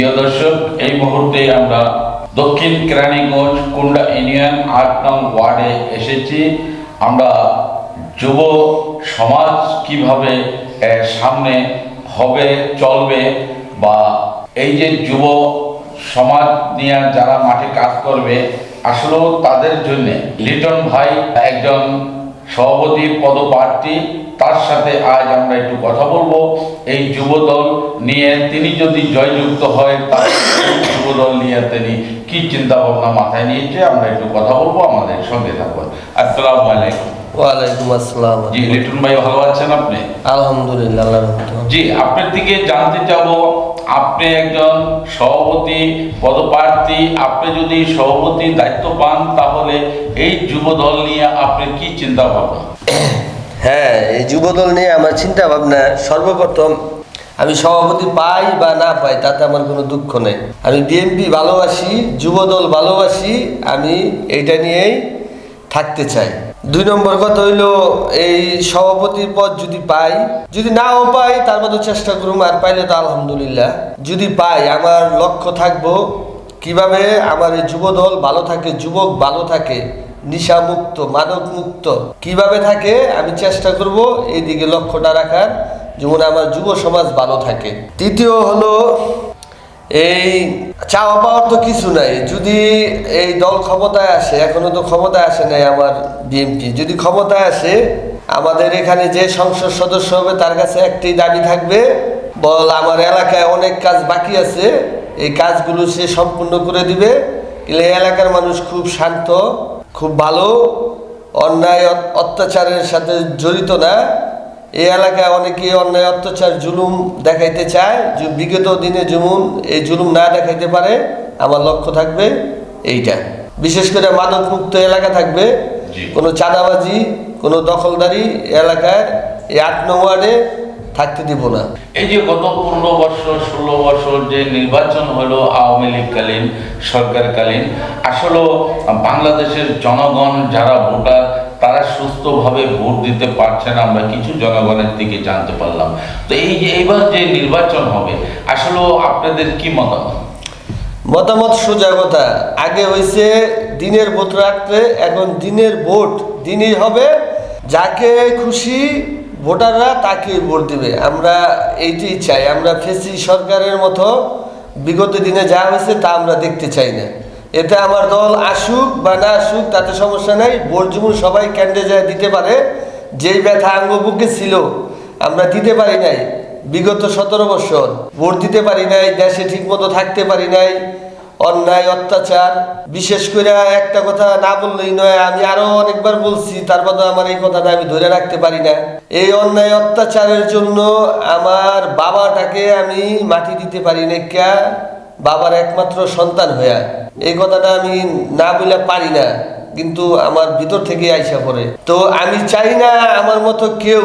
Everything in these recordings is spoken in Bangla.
প্রিয় দর্শক, এই মুহূর্তে আমরা দক্ষিণ কেরানীগঞ্জ কুন্ডা ইউনিয়ন আট নং ওয়ার্ডে এসেছি। আমরা যুব সমাজ কীভাবে সামনে হবে, চলবে বা এই যে যুব সমাজ নিয়ে যারা মাঠে কাজ করবে, আসলেও তাদের জন্য লিটন ভাই একজন সভাপতি পদপ্রার্থী, তার সাথে আজ আমরা একটু কথা বলব। এই যুবদল নিয়ে তিনি যদি জয়যুক্ত হয় তার যুবদল নিয়ে তিনি কি চিন্তা ভাবনা মাথায় নিয়েছে আমরা একটু কথা বলব আমাদের সঙ্গে থাকব আসসালামু আলাইকুম। ওয়ালাইকুম আসসালাম। জি লিটন ভাই ভালো আছেন আপনি? আলহামদুলিল্লাহ জি আপনার থেকে জানতে চাব আপনি একজন সভাপতি পদপ্রার্থী আপনি যদি সভাপতি দায়িত্ব পান তাহলে এই যুব দল নিয়ে আপনি কি চিন্তা ভাবনা? হ্যাঁ এই যুবদল নিয়ে আমার চিন্তা ভাবনা সর্বপ্রথম আমি সভাপতি পাই বা না পাই তাতে আমার কোনো দুঃখ নেই। আমি বিএনপি ভালোবাসি যুবদল ভালোবাসি আমি এইটা নিয়েই থাকতে চাই। দুই নম্বর কথা হইল, এই সভাপতির পদ যদি পাই, যদি নাও পাই, তার মধ্যে চেষ্টা করুম, আর পাইলে তো আলহামদুলিল্লাহ। যদি পাই, আমার লক্ষ্য থাকব কীভাবে আমার এই যুবদল ভালো থাকে, যুবক ভালো থাকে নিশা মুক্ত মাদক মুক্ত কীভাবে থাকে, আমি চেষ্টা করব এইদিকে লক্ষ্যটা রাখার, যেমন আমার যুব সমাজ ভালো থাকে। তৃতীয় হলো এই চাওয়া পাওয়ার তো কিছু নাই। যদি এই দল ক্ষমতায় আসে, এখনও তো ক্ষমতায় আসে নাই আমার বিএনপি যদি ক্ষমতায় আসে, আমাদের এখানে যে সংসদ সদস্য হবে, তার কাছে একটি দাবি থাকবে, বল আমার এলাকায় অনেক কাজ বাকি আছে, এই কাজগুলো সে সম্পূর্ণ করে দিবে। এই এলাকার মানুষ খুব শান্ত, খুব ভালো, অন্যায় অত- অত্যাচারের সাথে জড়িত না। এই এলাকায় অনেকে অন্যায় অত্যাচার জুলুম দেখাইতে চায়। যে বিগত দিনে যেমন এই জুলুম না দেখাইতে পারে আমার লক্ষ্য থাকবে এইটা। বিশেষ করে মাদক মুক্ত এলাকা থাকবে। কোনো চাঁদাবাজি কোনো দখলদারি এলাকায় এই আট নং ওয়ার্ডে থাকতে দিব না। এই যে গত পনেরো বছর ষোলো বছর যে নির্বাচন হলো আওয়ামী লীগকালীন সরকারকালীন আসলে বাংলাদেশের জনগণ যারা ভোটার তারা সুস্থভাবে ভোট দিতে পারছে না, আমরা কিছু জনগণের থেকে জানতে পারলাম। তো এই যে এইবার যে নির্বাচন হবে, আসলে আপনাদের কি মতামত? মতামত সোজা কথা। আগে হয়েছে দিনের ভোট রাখতে এখন দিনের ভোট দিনই হবে। যাকে খুশি ভোটাররা তাকে ভোট দিবে। আমরা এইটাই চাই। আমরা ফেসি সরকারের মতো বিগত দিনে যা হয়েছে তা আমরা দেখতে চাই না। এতে আমার দল আসুক বা না আসুক, তাতে সমস্যা নাই। যেমন সবাই ক্যান্ডে যায় দিতে পারে। যেই ব্যথা আঙ্গবুকে ছিল, আমরা দিতে পারি নাই। বিগত সতেরো বছর, ভোট দিতে পারি নাই, দেশে ঠিক মতো থাকতে পারি নাই। অন্যায়, অত্যাচার, বিশেষ করে একটা কথা না বললেই নয়, আমি আরও অনেকবার বলছি, তার মধ্যে আমার এই কথাটা আমি ধরে রাখতে পারি না। এই অন্যায়, অত্যাচারের জন্য আমার বাবাটাকে আমি মাটি দিতে পারি না বাবার একমাত্র সন্তান হইয়া, এই কথাটা আমি না বলে পারি না, কিন্তু আমার ভিতর থেকে আইসা পড়ে। তো আমি চাই না আমার মতো কেউ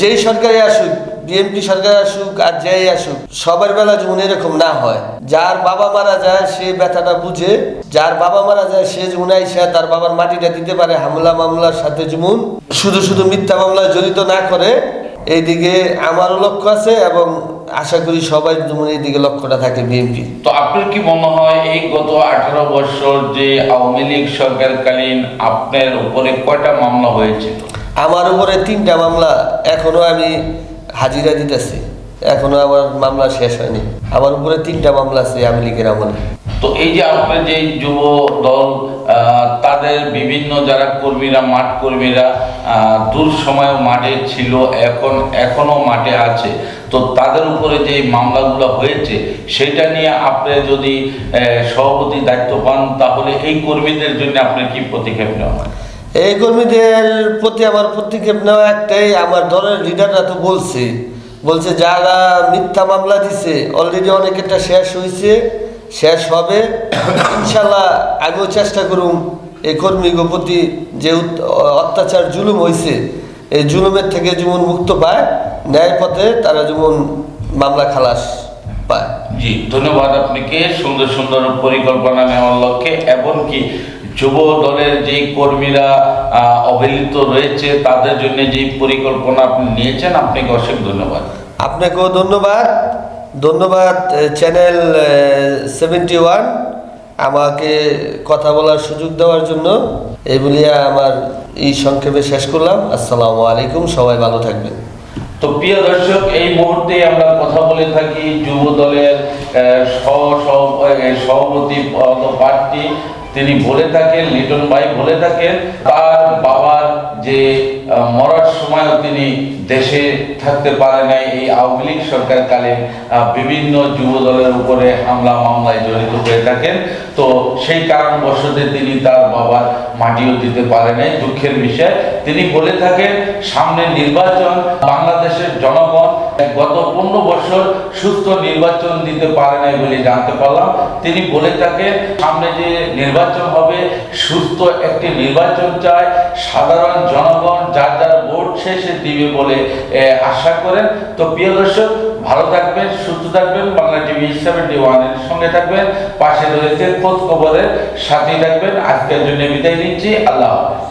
যেই সরকারে আসুক বিএনপি সরকার আসুক আর যেই আসুক, সবার বেলা যেমন এরকম না হয়। যার বাবা মারা যায়, সে ব্যথাটা বুঝে, যার বাবা মারা যায়, সে যেমন আইসা তার বাবার মাটিটা দিতে পারে, হামলা মামলার সাথে যেমন। শুধু শুধু মিথ্যা মামলায় জড়িত না করে, এইদিকে আমারও লক্ষ্য আছে এবং আশা করি সবাই যেমন এইদিকে লক্ষ্যটা থাকে বিএনপি। তো আপনার কি মনে হয় এই গত আঠারো বছর যে আওয়ামী লীগ সরকারকালীন আপনার উপরে কয়টা মামলা হয়েছিল? আমার উপরে তিনটা মামলা এখনও আমি হাজিরা দিতেছি। এখনও আমার মামলা শেষ হয়নি। আমার উপরে তিনটা মামলা আছে আওয়ামী লীগের আমলে। তো এই যে আপনার যে যুব দল তাদের বিভিন্ন যারা কর্মীরা, মাঠ কর্মীরা দূর সময় মাঠে ছিল, এখন এখনও মাঠে আছে। তো তাদের উপরে যে মামলাগুলো হয়েছে, সেটা নিয়ে আপনি যদি সভাপতি দায়িত্ব পান, তাহলে এই কর্মীদের জন্য আপনার কি প্রতিক্ষেপ নেওয়া হয়? এই কর্মীদের প্রতি আমার প্রতিক্ষেপ নেওয়া একটাই, আমার দলের লিডাররা তো বলছে। বলছে, যারা মিথ্যা মামলা দিছে অলরেডি অনেকেরটা শেষ হয়েছে। শেষ হবে। ইনশাল্লাহ আমিও চেষ্টা করুম এই কর্মীগুলোর প্রতি যে অত্যাচার জুলুম হয়েছে এই জুলুমের থেকে যেমন মুক্ত পায় ন্যায় পথে তারা যেমন মামলা খালাস পায়। জি ধন্যবাদ আপনাকে সুন্দর সুন্দর পরিকল্পনা নেওয়ার লক্ষ্যে এমনকি যুব দলের যে কর্মীরা অবহেলিত রয়েছে তাদের জন্য যে পরিকল্পনা আপনি নিয়েছেন আপনাকে অশেষ ধন্যবাদ। আপনাকেও ধন্যবাদ। ধন্যবাদ চ্যানেল সেভেন্টি ওয়ান আমাকে কথা বলার সুযোগ দেওয়ার জন্য। এই বলিয়া আমার এই সংক্ষেপে শেষ করলাম। আসসালামু আলাইকুম, সবাই ভালো থাকবেন। তো প্রিয় দর্শক, এই মুহূর্তে আমরা কথা বলে থাকি যুব দলের সভাপতি প্রার্থী। তিনি বলে থাকেন, লিটন ভাই বলে থাকেন, তার বাবার যে মরার সময়ও তিনি দেশে থাকতে পারে নাই এই আওয়ামী লীগ সরকারকালীন বিভিন্ন যুব দলের উপরে হামলা, মামলায় জড়িত হয়ে থাকেন। তো সেই কারণবশতে তিনি তার বাবার মাটিও দিতে পারে নাই দুঃখের বিষয়। তিনি বলে থাকেন, সামনে নির্বাচন, বাংলাদেশের জনগণ গত পনেরো বছর সুস্থ নির্বাচন দিতে পারে নাই বলে জানতে পারলাম। তিনি বলে থাকেন, সামনে যে নির্বাচন হবে, সুস্থ একটি নির্বাচন চায় সাধারণ জনগণ যার যার ভোট শেষে দিবে বলে আশা করেন। তো প্রিয় দর্শক, ভালো থাকবেন, সুস্থ থাকবেন। বাংলা টিভি সেভেন্টি ওয়ানের সঙ্গে থাকবেন। পাশে রয়েছে খোঁজ খবরের সাথেই থাকবেন। আজকের জন্য বিদায় নিচ্ছি। আল্লাহ হাফেজ।